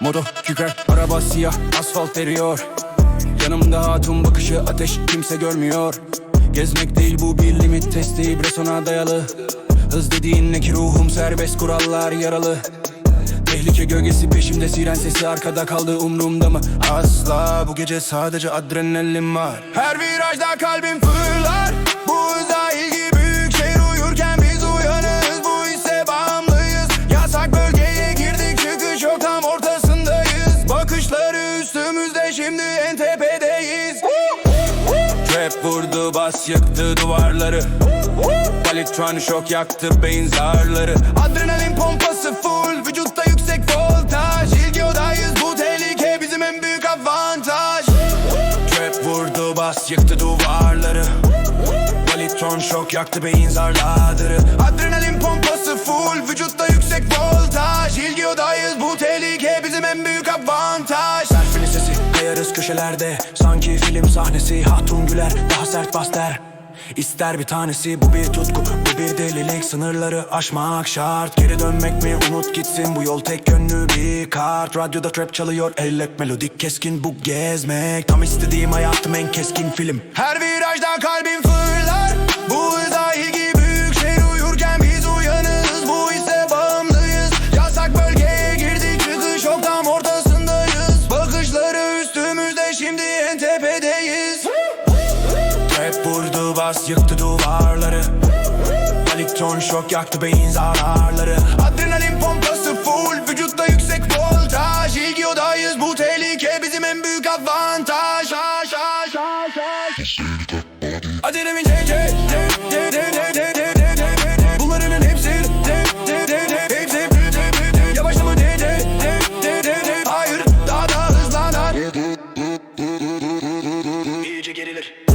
Moto kükrer araba siyah asfalt eriyor. Yanımda hatun bakışı ateş kimse görmüyor. Gezmek değil bu bir limit testi Bresona dayalı. Hız dediğin ki ruhum serbest kurallar yaralı. Tehlike gölgesi peşimde siren sesi arkada kaldı umrumda mı? Asla bu gece sadece adrenalin var. Her virajda kalbim fırlar Bu hıza Trap vurdu bas yıktı duvarları. Palitron şok yaktı beyin zarları. Adrenalin pompası full Vücutta yüksek voltaj. İlgi odayız bu tehlike bizim en büyük avantaj. Trap vurdu bas yıktı duvarları. Palitron şok yaktı beyin zarları. Adrenalin pompası full Vücutta yüksek voltaj sesi kayarız köşelerde. Sanki film sahnesi hatun güler Daha sert bas İster bir tanesi bu bir tutku Bu bir delilik. Sınırları aşmak şart. Geri dönmek mi? Unut gitsin. Bu yol tek yönlü bir kart. Radyoda trap çalıyor ellek melodik keskin. Bu gezmek Tam istediğim hayatım en keskin film. Her virajda kalbim fırlar Stars yıktı duvarları Palikton şok yaktı beyin zararları Adrenalin pompası full Vücutta yüksek voltaj İlk yodayız bu tehlike bizim en büyük avantaj Adrenalin JJ Bunların hepsi Hepsi Yavaşlama DJ Hayır daha da hızlanan İyice gerilir